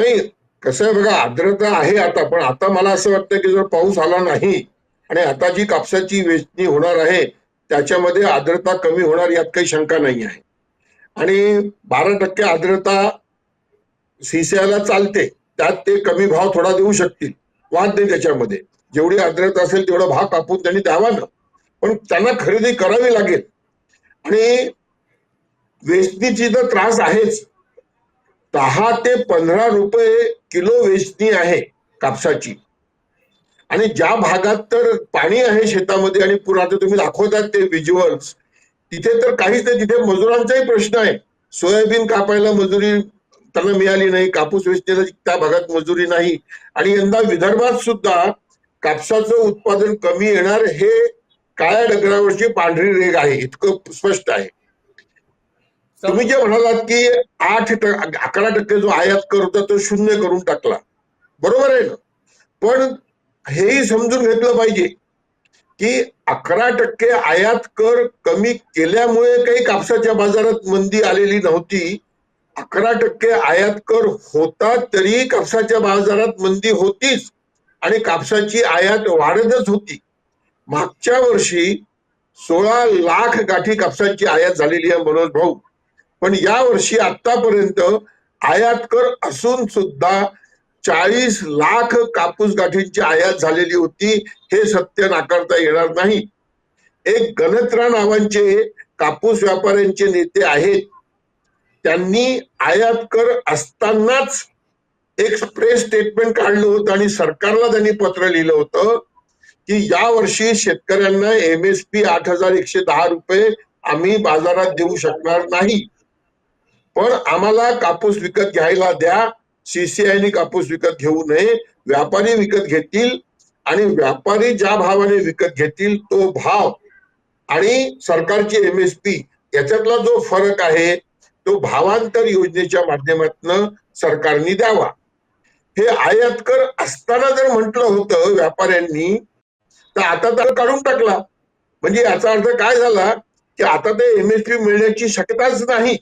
नाही कसं आहे बघा आर्द्रता आहे आता पण आता मला असं वाटतं की जर पाऊस आला नाही आणि आता जी कापसाची वेचणी होणार आहे त्याच्यामध्ये आर्द्रता कमी होणार यात काही शंका नाही आहे. आणि बारा टक्के आर्द्रता सीसीआयला चालते त्यात ते कमी भाव थोडा देऊ शकतील वाद नाही त्याच्यामध्ये. जेवढी आर्द्रता असेल तेवढा भाव कापून त्यांनी द्यावा ना. पण त्यांना खरेदी करावी लागेल. आणि वेचणीची तर त्रास आहेच. दहा ते पंधरा रुपये किलो वेचणी आहे कापसाची. आणि ज्या भागात तर पाणी आहे शेतामध्ये आणि पुन्हा तुम्ही दाखवतात ते व्हिज्युअल्स तिथे तर काहीच नाही तिथे मजुरांचाही प्रश्न आहे. सोयाबीन कापायला मजुरी त्यांना मिळाली नाही कापूस वेचणीला त्या भागात मजुरी नाही. आणि यंदा विदर्भात सुद्धा कापसाचं उत्पादन कमी येणार हे काळ्या डगरावरची पांढरी रेग आहे इतकं स्पष्ट आहे. तुम्ही जे म्हणालात की आठ अकरा टक्के जो आयात कर होता तो शून्य करून टाकला. बरोबर आहे ना? पण हेही समजून घेतलं पाहिजे की अकरा टक्के आयात कर कमी केल्यामुळे काही कापसाच्या बाजारात मंदी आलेली नव्हती. अकरा टक्के आयात कर होता तरी कापसाच्या बाजारात मंदी होतीच आणि कापसाची आयात वाढतच होती. मागच्या वर्षी सोळा लाख गाठी कापसाची आयात झालेली आहे मनोज भाऊ. पण या वर्षी आतापर्यंत आयात कर असून सुद्धा चाळीस लाख कापूस गाठींची आयात झालेली होती हे सत्य नाकारता येणार नाही. एक गणत्रा नावांचे कापूस व्यापाऱ्यांचे नेते आहेत. त्यांनी आयात कर असतानाच एक प्रेस स्टेटमेंट काढलं होतं आणि सरकारला त्यांनी पत्र लिहिलं होतं की या वर्षी शेतकऱ्यांना एम एस पी आठ हजार एकशे दहा रुपये आम्ही बाजारात देऊ शकणार नाही. पण आम्हाला कापूस विकत घ्यायला द्या. सीसीआयने कापूस विकत घेऊ नये. व्यापारी विकत घेतील आणि व्यापारी ज्या भावाने विकत घेतील तो भाव आणि सरकारची एमएसपी याच्यातला जो फरक आहे तो भावांतर योजनेच्या माध्यमातून सरकारने द्यावा. हे आयात कर असताना जर म्हटलं होतं व्यापाऱ्यांनी तर आता तर काढून टाकला. म्हणजे याचा अर्थ काय झाला की आता ते एमएसपी मिळण्याची शक्यताच नाही.